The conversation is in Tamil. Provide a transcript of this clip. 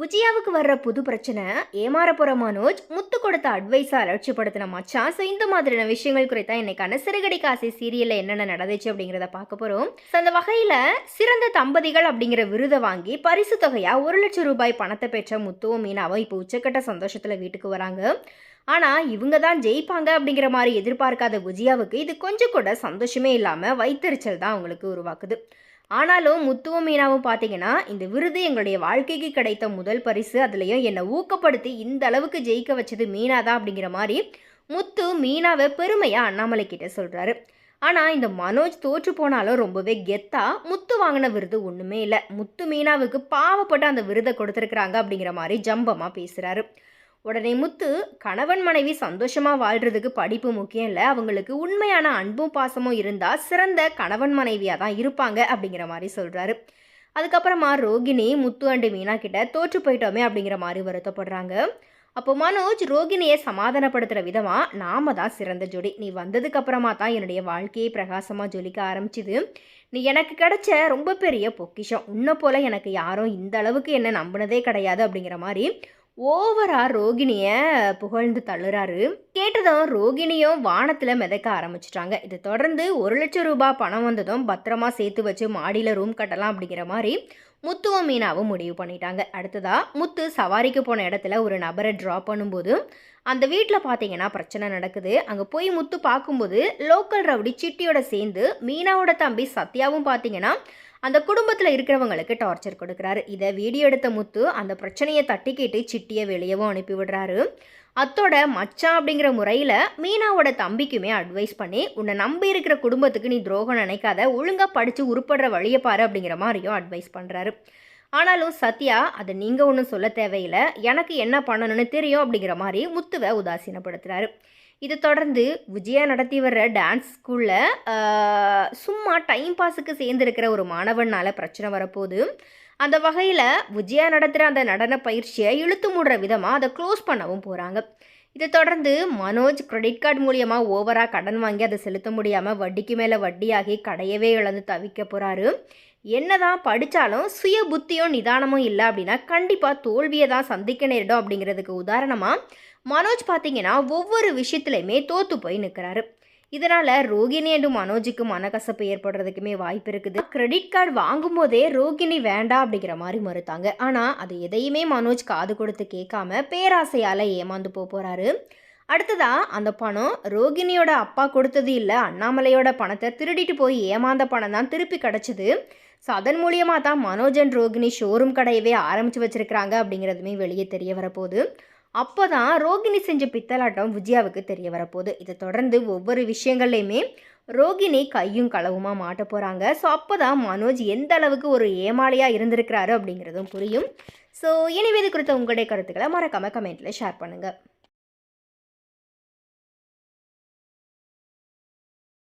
விஜயாவுக்கு வர்ற புது பிரச்சனை ஏமாற போற மனோஜ் முத்து கொடுத்த அட்வைஸை அலட்சியப்படுத்தின மச்சான். ஸோ இந்த மாதிரியான விஷயங்கள் குறித்தா இன்னைக்கான சிறுகடி காசை சீரியல்ல என்னென்ன நடந்துச்சு அப்படிங்கிறத பார்க்க போறோம். ஸோ அந்த வகையில சிறந்த தம்பதிகள் அப்படிங்கிற விருதை வாங்கி பரிசு தொகையா ஒரு லட்சம் ரூபாய் பணத்தை பெற்ற முத்துவும் மீனாவும் இப்போ உச்சக்கட்ட சந்தோஷத்துல வீட்டுக்கு வராங்க. ஆனா இவங்க தான் ஜெயிப்பாங்க அப்படிங்கிற மாதிரி எதிர்பார்க்காத விஜயாவுக்கு இது கொஞ்சம் கூட சந்தோஷமே இல்லாம வைத்தறிச்சல் தான் அவங்களுக்கு உருவாக்குது. ஆனாலும் முத்துவும் மீனாவும் பார்த்தீங்கன்னா இந்த விருது எங்களுடைய வாழ்க்கைக்கு கிடைத்த முதல் பரிசு. அதுலேயும் என்னை ஊக்கப்படுத்தி இந்த அளவுக்கு ஜெயிக்க வச்சது மீனா தான் அப்படிங்கிற மாதிரி முத்து மீனாவை பெருமையாக அண்ணாமலை கிட்ட சொல்கிறாரு ஆனால் இந்த மனோஜ் தோற்று போனாலும் ரொம்பவே கெத்தா முத்து வாங்கின விருது ஒன்றுமே இல்லை. முத்து மீனாவுக்கு பாவப்பட்டு அந்த விருதை கொடுத்துருக்குறாங்க அப்படிங்கிற மாதிரி ஜம்பமாக பேசுகிறாரு உடனே முத்து கணவன் மனைவி சந்தோஷமாக வாழ்கிறதுக்கு படிப்பு முக்கியம் இல்லை. அவங்களுக்கு உண்மையான அன்பும் பாசமும் இருந்தால் சிறந்த கணவன் மனைவியாக தான் இருப்பாங்க அப்படிங்கிற மாதிரி சொல்கிறாரு அதுக்கப்புறமா ரோகிணி முத்து அண்டு மீனா கிட்ட தோற்று போயிட்டோமே அப்படிங்கிற மாதிரி வருத்தப்படுறாங்க. அப்போ மனோஜ் ரோகிணியை சமாதானப்படுத்துகிற விதமாக நாம தான் சிறந்த ஜோடி. நீ வந்ததுக்கு அப்புறமா தான் என்னுடைய வாழ்க்கையை பிரகாசமாக ஜொலிக்க ஆரம்பிச்சுது. நீ எனக்கு கிடைச்ச ரொம்ப பெரிய பொக்கிஷம். உன்னை போல் எனக்கு யாரும் இந்த அளவுக்கு என்ன நம்பினதே கிடையாது அப்படிங்கிற மாதிரி ஓவரா ரோகிணியை புகழ்ந்து தள்ளுறாரு. கேட்டதும் ரோகிணியும் வானத்தில் மிதக்க ஆரம்பிச்சிட்டாங்க. இதை தொடர்ந்து ஒரு லட்சம் ரூபாய் பணம் வந்ததும் பத்திரமா சேர்த்து வச்சு மாடியில் ரூம் கட்டலாம் அப்படிங்கிற மாதிரி முத்துவும் மீனாவும் முடிவு பண்ணிட்டாங்க. அடுத்ததா முத்து சவாரிக்கு போன இடத்துல ஒரு நபரை ட்ராப் பண்ணும்போது அந்த வீட்டில் பார்த்தீங்கன்னா பிரச்சனை நடக்குது. அங்கே போய் முத்து பார்க்கும்போது லோக்கல் ரவுடி சிட்டியோட சேர்ந்து மீனாவோட தம்பி சத்யாவும் பார்த்தீங்கன்னா அந்த குடும்பத்தில் இருக்கிறவங்களுக்கு டார்ச்சர் கொடுக்குறாரு. இதை வீடியோ எடுத்த முத்து அந்த பிரச்சனையை தட்டிக்கிட்டு சிட்டியை வெளியவும் அனுப்பி விடுறாரு. அத்தோட மச்சான் அப்படிங்கிற முறையில் மீனாவோட தம்பிக்குமே அட்வைஸ் பண்ணி உன்னை நம்பி இருக்கிற குடும்பத்துக்கு நீ துரோகம் நினைக்காத ஒழுங்காக படித்து உருப்படுற வழியை பாரு அப்படிங்கிற மாதிரியும் அட்வைஸ் பண்ணுறாரு ஆனாலும் சத்யா அதை நீங்கள் ஒன்றும் சொல்ல தேவையில்லை. எனக்கு என்ன பண்ணணும்னு தெரியும் அப்படிங்கிற மாதிரி முத்துவை உதாசீனப்படுத்துகிறாரு இதை தொடர்ந்து விஜயா நடத்தி வர்ற டான்ஸ் ஸ்கூலில் சும்மா டைம் பாஸுக்கு சேர்ந்துருக்கிற ஒரு மாணவனால் பிரச்சனை வரப்போகுது. அந்த வகையில் விஜயா நடத்துகிற அந்த நடன பயிற்சியை இழுத்து மூடுற விதமாக அதை க்ளோஸ் பண்ணவும் போகிறாங்க இதை தொடர்ந்து மனோஜ் கிரெடிட் கார்டு மூலியமாக ஓவராக கடன் வாங்கி அதை செலுத்த முடியாமல் வட்டிக்கு மேலே வட்டியாகி கடையவே இழந்து தவிக்க போகிறாரு என்னதான் படித்தாலும் சுய புத்தியும் நிதானமும் இல்லை அப்படின்னா கண்டிப்பாக தோல்வியை தான் சந்திக்க நேரிடும் அப்படிங்கிறதுக்கு உதாரணமாக மனோஜ் பார்த்தீங்கன்னா ஒவ்வொரு விஷயத்துலையுமே தோற்று போய் நிற்கிறாரு இதனால் ரோகிணி அண்டு மனோஜுக்கு மனக்கசப்பு ஏற்படுறதுக்குமே வாய்ப்பு இருக்குது. கிரெடிட் கார்டு வாங்கும்போதே ரோகிணி வேண்டாம் அப்படிங்கிற மாதிரி மறுத்தாங்க. ஆனால் அது எதையுமே மனோஜ் காது கொடுத்து கேட்காம பேராசையால் ஏமாந்து போக போகிறாரு அடுத்ததா அந்த பணம் ரோகிணியோட அப்பா கொடுத்தது இல்லை அண்ணாமலையோட பணத்தை திருடிட்டு போய் ஏமாந்த பணம் தான் திருப்பி கிடச்சிது. ஸோ அதன் மூலியமாக தான் மனோஜன் ரோகிணி ஷோரூம் கடையவே ஆரம்பித்து வச்சுருக்கிறாங்க அப்படிங்கிறதுமே வெளியே தெரிய வரப்போகுது. அப்போ தான் ரோகிணி செஞ்ச பித்தலாட்டம் விஜயாவுக்கு தெரிய வரப்போகுது. இதை தொடர்ந்து ஒவ்வொரு விஷயங்கள்லையுமே ரோகிணி கையும் களவுமாக மாட்ட போகிறாங்க ஸோ அப்போ தான் மனோஜ் எந்த அளவுக்கு ஒரு ஏமாளியாக இருந்திருக்கிறாரு அப்படிங்கிறதும் புரியும். ஸோ இனிவே இது குறித்த உங்களுடைய கருத்துக்களை மறக்காமல் கமெண்ட்டில் ஷேர் பண்ணுங்கள்